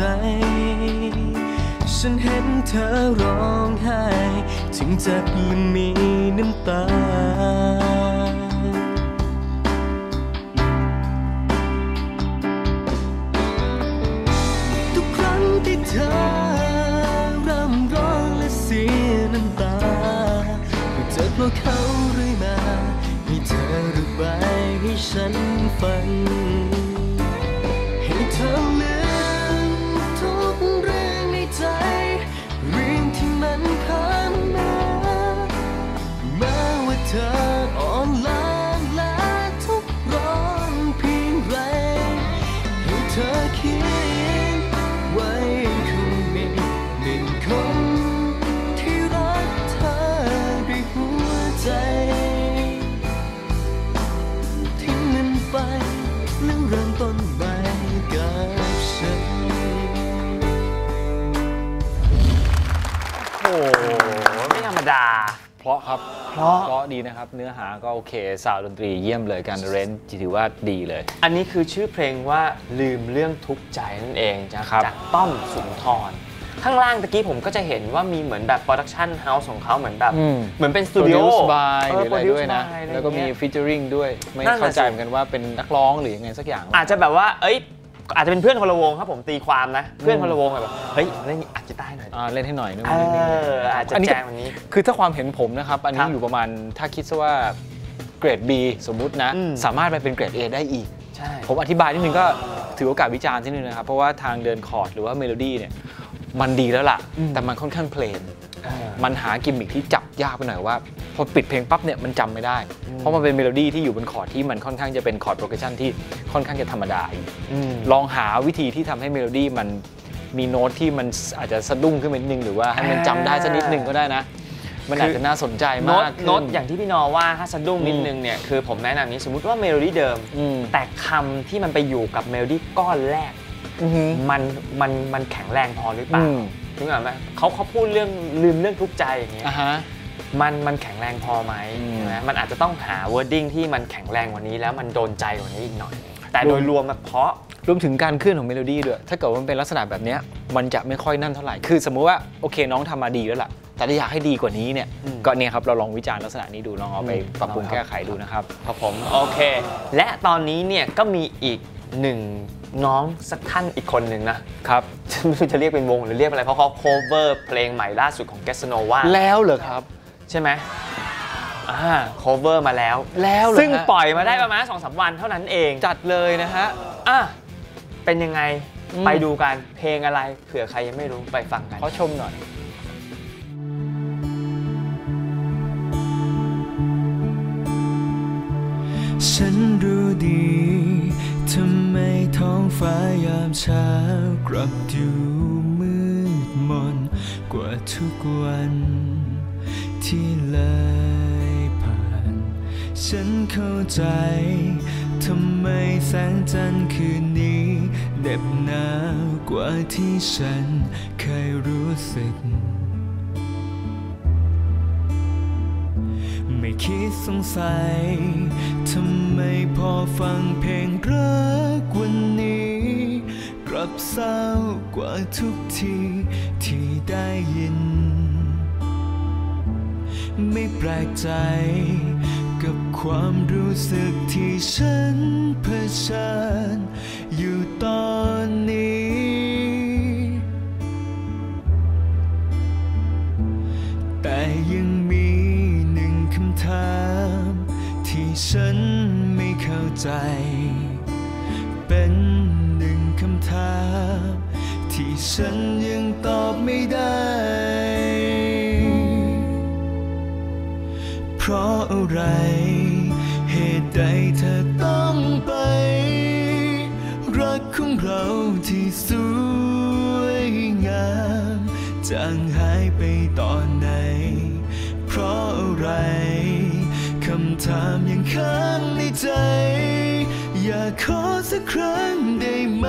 ใจ ฉันเห็นเธอร้องไห้ ถึงเจ็บและมีน้ำตา ทุกครั้งที่เธอร่ำร้องและเสียน้ำตาก็เจ็บเพราะเขาเรื่อยมาให้เธอระบายให้ฉันฟัง ราะครับเพราะ เพราะดีนะครับ เนื้อหาก็โอเคสาวดนตรีเยี่ยมเลยการเรนถือว่าดีเลย อันนี้คือชื่อเพลงว่าลืมเรื่องทุกข์ใจนั่นเองจากครับ จากต้อมสุนทร ข้างล่างตะกี้ผมก็จะเห็นว่ามีเหมือนแบบโปรดักชันเฮาส์ของเขาเหมือนแบบ อืม เหมือนเป็นสตูดิโอ Produced by หรืออะไร produce ด้วยนะ by อะไรแล้วก็มีเงี้ย ฟีเจอริงด้วย ไม่นั่นน่ะเข้าใจสิ เหมือนกันว่าเป็นนักร้องหรือยังไงสักอย่าง อาจจะแบบว่า เอ้ย อาจจะเป็นเพื่อนคนละวงครับผมตีความนะ เพื่อนคนละวงแบบเฮ้ยเล่นอัดกีตาร์หน่อยดิอ่าเล่นให้หน่อยนึงเอออาจจะนนี้แจงวันนี้ คือถ้าความเห็นผมนะครับ อันคนี้รับอยู่ประมาณถ้าคิดซะว่าเกรด B สมมุตินะอืมสามารถไปเป็นเกรด A ได้อีกใช่ผมอธิบายนิดนึงก็ถือโอกาสวิจารณ์นิดนึงนะครับ เพราะว่าทางเดินคอร์ดหรือว่าเมโลดี้เนี่ยมันดีแล้วล่ะ แต่มันค่อนข้างเพลนเออ มันหากิมมิคที่จับยากไปหน่อยว่า พอปิดเพลงปั๊บเนี่ยมันจำไม่ได้ เพราะมันเป็นเมโลดี้ที่อยู่บนคอร์ดที่มันค่อนข้างจะเป็นคอร์ดโปรเกชันที่ค่อนข้างจะธรรมดาอยู่อืมลองหาวิธีที่ทำให้เมโลดี้มันมีโน้ตที่มันอาจจะสะดุ้งขึ้นมานิดนึงหรือว่าให้มันจำได้สักนิดนึงก็ได้นะ มันอาจจะน่าสนใจโน้มาตกขึ้นโน้ตอย่างที่พี่นอว่าถ้าสะดุ้งนิดอืมนึงเนี่ยคือผมแนะนำนี้สมมุติว่าเมโลดี้เดิมอืมแต่คำที่มันไปอยู่กับเมโลดี้ก้อนแรกอือหือมันมันมันแข็งแรงพอหรือเปล่า อืมถึงออกไหมเขาเขาพูดเรื่องลืมเรื่องทุกข์ใจอย่างเงี้ยอ่าฮะ มันมันแข็งแรงพอไหมอืมใช่ไหมมันอาจจะต้องหา wording ที่มันแข็งแรงกว่านี้แล้วมันโดนใจกว่านี้อีกหน่อย แต่โดยรวมมันเพราะ รวมถึงการเคลื่อนของเมโลดี้ด้วย ถ้าเกิดว่ามันเป็นลักษณะแบบเนี้ยมันจะไม่ค่อยนั่นเท่าไหร่ คือสมมุติว่าโอเคน้องทำมาดีแล้วล่ะ แต่ถ้าอยากให้ดีกว่านี้เนี่ย อืมก็เนี่ยครับเราลองวิจารณ์ลักษณะนี้ดู ลองเอาไปปรับปรุงแก้ไขดูนะครับ ครับผม โอเค และตอนนี้เนี่ยก็มีอีกหนึ่งน้องสักท่านอีกคนหนึ่งนะ ครับฉัน ไม่รู้จะเรียกเป็นวงหรือเรียกอะไรเพราะเขา cover เพลงใหม่ล่าสุดของ g a s n o v a แล้วเหรอครับ ใช่ไหมอ่า cover มาแล้ว แล้วเหรอซึ่งฮะปล่อยมาได้ประมาณ2อสวันเท่านั้นเองจัดเลยนะฮะ อะเป็นยังไงอืม ไปดูกันเพลงอะไรเผื่อใครยังไม่รู้ไปฟังกัน ขอชมหน่อย ฉันรู้ดี ทำไมท้องฟ้ายามเช้ากลับดูมืดมนกว่าทุกวันที่เลยผ่าน ฉันเข้าใจทำไมแสงจันทร์คืนนี้เหน็บหนาวกว่าที่ฉันเคยรู้สึก ไม่คิดสงสัย ทำไมพอฟังเพลงรักวันนี้ กลับเศร้ากว่าทุกทีที่ได้ยิน ไม่แปลกใจ กับความรู้สึกที่ฉันเผชิญอยู่ เป็นหนึ่งคำถาม ที่ฉันยังตอบไม่ได้ เพราะอะไร เหตุใดเธอต้องไป รักของเราที่สวยงามจางหายไปตอนไหน เพราะอะไร คำถามยังค้างในใจ อยากขอสักครั้งได้ไหม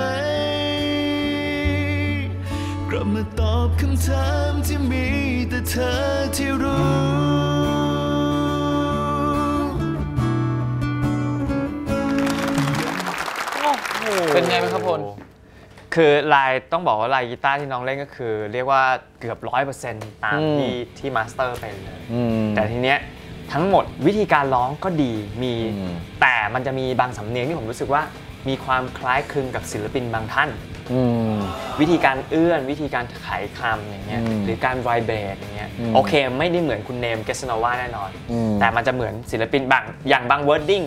กลับมาตอบคำถามที่มีแต่เธอที่รู้เป็นไงบ้างครับพลคือลายต้องบอกว่าลายกีตาร์ที่น้องเล่นก็คือ เรียกว่าเกือบร้อยเปอร์เซ็นต์ตามอืมที่ที่มาสเตอร์เป็นเลยอืมแต่ทีเนี้ยทั้งหมดวิธีการร้องก็ดีมีอืมแต่ มันจะมีบางสำเนียงที่ผมรู้สึกว่ามีความคล้ายคลึงกับศิลปินบางท่าน อืม วิธีการเอื้อนวิธีการไขคำอย่างเงี้ยอืมหรือการไวเบรดอย่างเงี้ยอืมโอเค ไม่ได้เหมือนคุณเนมเกสโนวาแน่นอน อืมแต่มันจะเหมือนศิลปินบางอย่างบางวอร์ดดิ้ง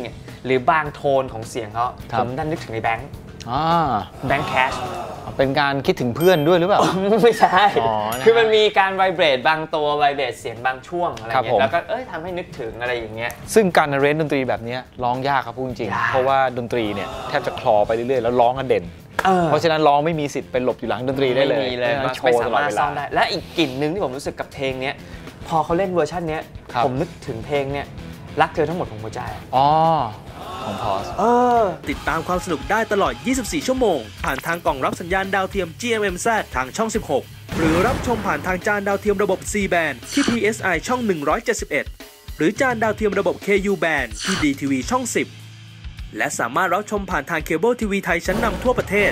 หรือบางโทนของเสียงเขาครับ ผมดันนึกถึงในแบงค์อ่า แบงค์แคช เป็นการคิดถึงเพื่อนด้วยหรือเปล่า ไม่ใช่ อ๋อนะฮะคือมันมีการไวเบรดบางตัวไวเบรดเสียงบางช่วงอะไรครับเงี้ผม ย แล้วก็เอ้ยทำให้นึกถึงอะไรอย่างเงี้ย ซึ่งการเรนดนตรีแบบเนี้ยร้องยากครับพูดจริงยากๆเพราะว่าดนตรีเนี่ยแทบจะคลอไปเรื่อยๆแล้วร้องกันเด่น เออเพราะฉะนั้นร้องไม่มีสิทธิ์ไปหลบอยู่หลังดนตรีได้เลยม่มีเลยพมันราะฉะนั้นโชไม่ว์สาตลอดมารถเวซ่ลาอมได้ และอีกกลิ่นหนึ่งที่ผมรู้สึกกับเพลงเนี้ยพอเขาเล่นเวอร์ชันเนี้ยครับ ผมนึกถึงเพลงเนี้ยรักเธอทั้งหมดของหัวใจ อ๋อ ของพอสเออ ติดตามความสนุกได้ตลอด 24 ชั่วโมง ผ่านทางกล่องรับสัญญาณดาวเทียม GMMZ ทางช่อง 16 หรือรับชมผ่านทางจานดาวเทียมระบบ C band ที่ PSI ช่อง 171 หรือจานดาวเทียมระบบ KU band ที่ DTV ช่อง 10 และสามารถรับชมผ่านทางเคเบิลทีวีไทยชั้นนำทั่วประเทศ